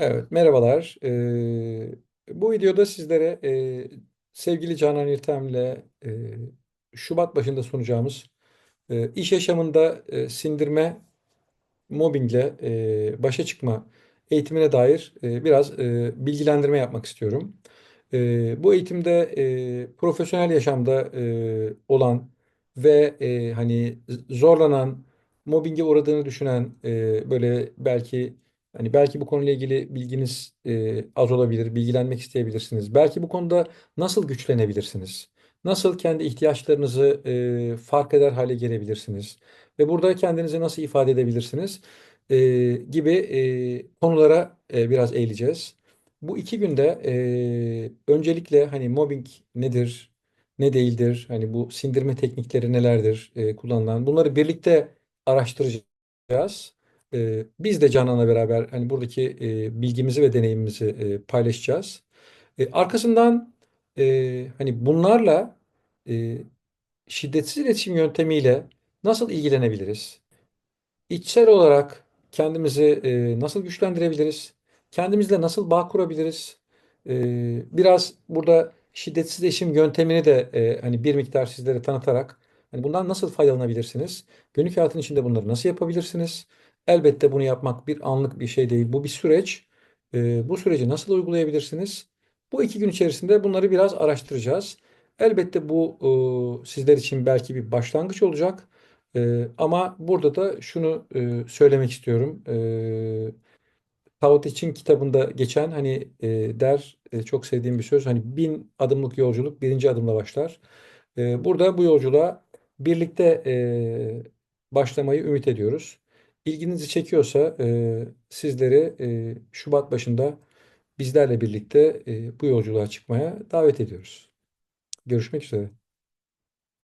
Evet, merhabalar. Ee, bu videoda sizlere e, sevgili Canan İrtem'le e, Şubat başında sunacağımız e, iş yaşamında e, sindirme, mobbingle e, başa çıkma eğitimine dair e, biraz e, bilgilendirme yapmak istiyorum. E, bu eğitimde e, profesyonel yaşamda e, olan ve e, hani zorlanan, mobbinge uğradığını düşünen e, böyle belki hani belki bu konuyla ilgili bilginiz e, az olabilir, bilgilenmek isteyebilirsiniz. Belki bu konuda nasıl güçlenebilirsiniz? Nasıl kendi ihtiyaçlarınızı e, fark eder hale gelebilirsiniz? Ve burada kendinizi nasıl ifade edebilirsiniz? E, gibi e, konulara e, biraz eğileceğiz. Bu iki günde eee, öncelikle hani mobbing nedir, ne değildir, hani bu sindirme teknikleri nelerdir eee, kullanılan bunları birlikte araştıracağız. Eee, biz de Canan'la beraber hani buradaki eee, bilgimizi ve deneyimimizi eee, paylaşacağız. E, arkasından eee, hani bunlarla eee, şiddetsiz iletişim yöntemiyle nasıl ilgilenebiliriz? İçsel olarak kendimizi e, nasıl güçlendirebiliriz? Kendimizle nasıl bağ kurabiliriz? E, biraz burada şiddetsiz eşim yöntemini de e, hani bir miktar sizlere tanıtarak hani bundan nasıl faydalanabilirsiniz? Günlük hayatın içinde bunları nasıl yapabilirsiniz? Elbette bunu yapmak bir anlık bir şey değil. Bu bir süreç. E, bu süreci nasıl uygulayabilirsiniz? Bu iki gün içerisinde bunları biraz araştıracağız. Elbette bu e, sizler için belki bir başlangıç olacak. Ee, ama burada da şunu e, söylemek istiyorum. Ee, Tao Te Ching kitabında geçen hani e, der e, çok sevdiğim bir söz hani bin adımlık yolculuk birinci adımla başlar. Ee, burada bu yolculuğa birlikte e, başlamayı ümit ediyoruz. İlginizi çekiyorsa e, sizleri e, Şubat başında bizlerle birlikte e, bu yolculuğa çıkmaya davet ediyoruz. Görüşmek üzere.